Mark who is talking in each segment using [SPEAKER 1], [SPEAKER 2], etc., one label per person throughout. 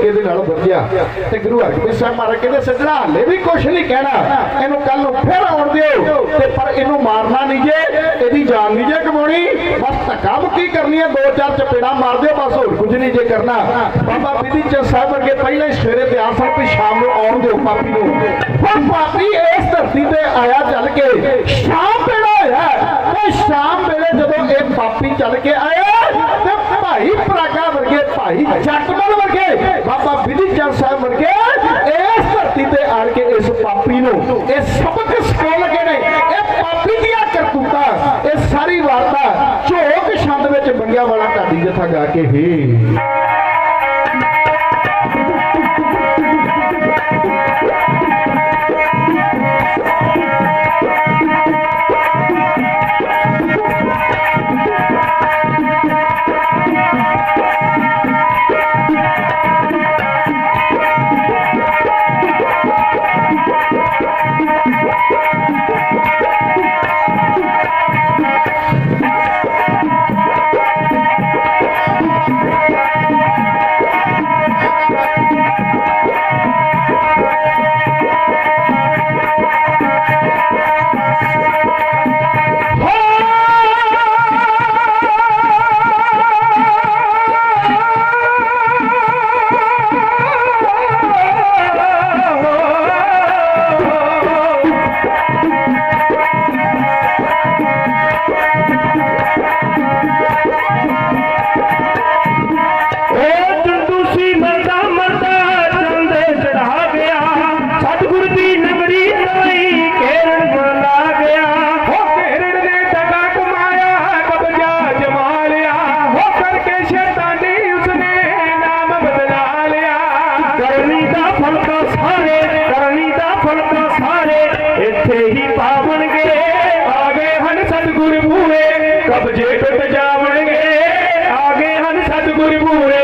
[SPEAKER 1] ਤਰੀਕੇ ਨਾਲ ਵਰਤਿਆ ਤੇ ਗੁਰੂ ਹਰਗੋਬਿੰਦ ਸਾਹਿਬ ਮਹਾਰਾਜ ਕਹਿੰਦੇ, ਸੱਜਣਾ, ਹਲੇ ਵੀ ਕੁਝ ਨਹੀਂ ਕਹਿਣਾ। ਇਹਨੂੰ ਕੱਲ ਨੂੰ ਫਿਰ ਆਉਣ ਦਿਓ। ਤੇ ਪਰ ਇਹਨੂੰ ਮਾਰਨਾ ਨਹੀਂ ਜੇ, ਇਹਦੀ ਜਾਨ ਨਹੀਂ ਜੇ ਕਮਾਉਣੀ। ਬਸ ਧੱਕਾ ਮੁੱਕੀ ਕਰਨੀ ਹੈ ਦੋ ਚਾਰ ਚਪੇੜਾ ਮਾਰ ਦਿਓ, ਬਸ ਹੋਰ ਕੁਝ ਨਹੀਂ ਜੇ ਕਰਨਾ। ਬਾਬਾ ਬਿਧੀ ਚੰਦ ਸਾਹਿਬ ਵਰਗੇ ਪਹਿਲਾਂ ਹੀ ਸਵੇਰੇ ਤੇ ਆਸਣ ਵੀ ਸ਼ਾਮ ਨੂੰ ਆਉਣ ਦਿਓ ਪਾਪੀ ਨੂੰ। ਹੁਣ ਪਾਪੀ ਇਸ ਧਰਤੀ ਤੇ ਆਇਆ ਚੱਲ ਕੇ ਸ਼ਾਮ ਵੇਲੇ ਹੋਇਆ ਸ਼ਾਮ ਵੇਲੇ ਜਦੋਂ ਇਹ ਪਾਪੀ ਚੱਲ ਕੇ ਆਇਆ ਤੇ ਭਾਈ ਪ੍ਰਾਗਾ ਵਰਗੇ ਭਾਈ ਜੱਟਮਲ ਵਰਗੇ, ਬਾਬਾ ਵਿਧੀ ਚੰਦ ਸਾਹਿਬ ਵਰਗੇ, ਇਸ ਧਰਤੀ ਤੇ ਆਣ ਕੇ ਇਸ ਪਾਪੀ ਨੂੰ, ਇਹ ਸਬਕ ਸਿਖਾਉਣ ਲੱਗੇ ਨੇ। ਇਹ ਪਾਪੀ ਦੀਆਂ ਕਰਤੂਤਾਂ, ਇਹ ਸਾਰੀ ਵਾਰਤਾ ਝੋਕ ਛੰਦ ਵਿੱਚ ਬੰਗਿਆ ਵਾਲਾ ਢਾਡੀ ਜਥਾ ਗਾ ਕੇ ਹੀ।
[SPEAKER 2] சதுகுரு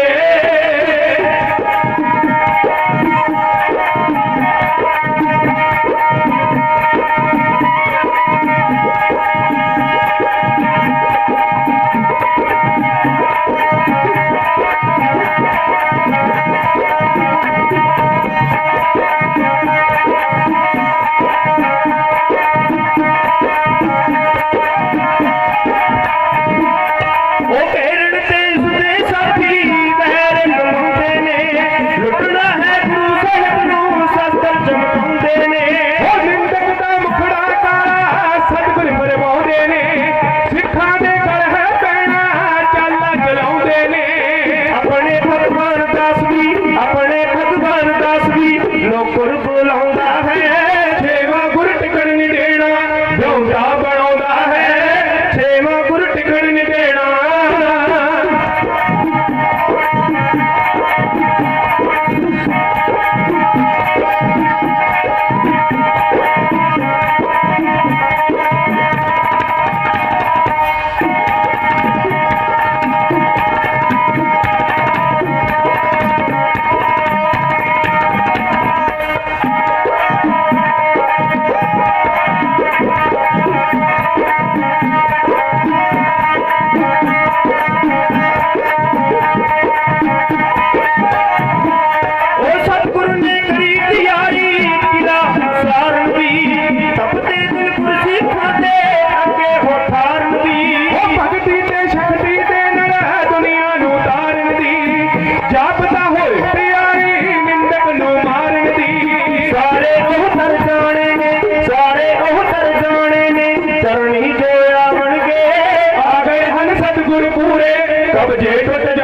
[SPEAKER 2] ਮਜਬੂਰ ਪੂਰੇ। ਕਬਜੇ ਟੁੱਟ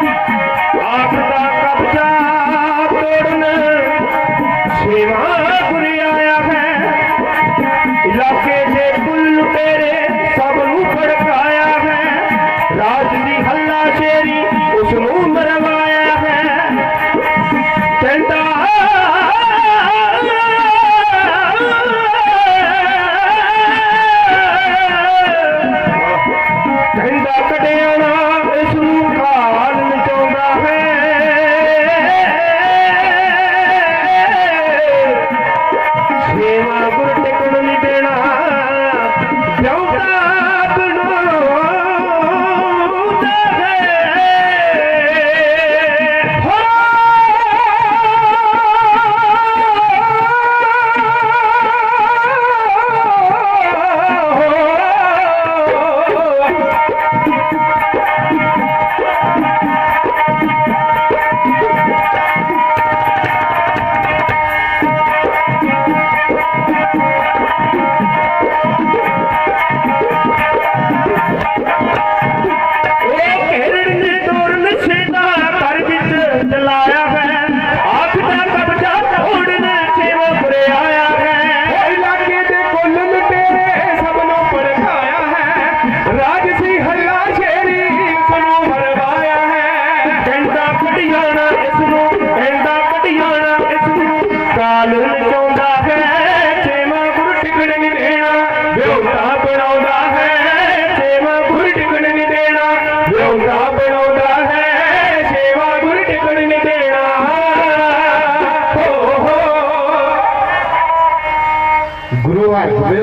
[SPEAKER 2] Thank you.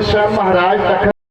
[SPEAKER 1] Sukhbir Sahib Maharaj Takht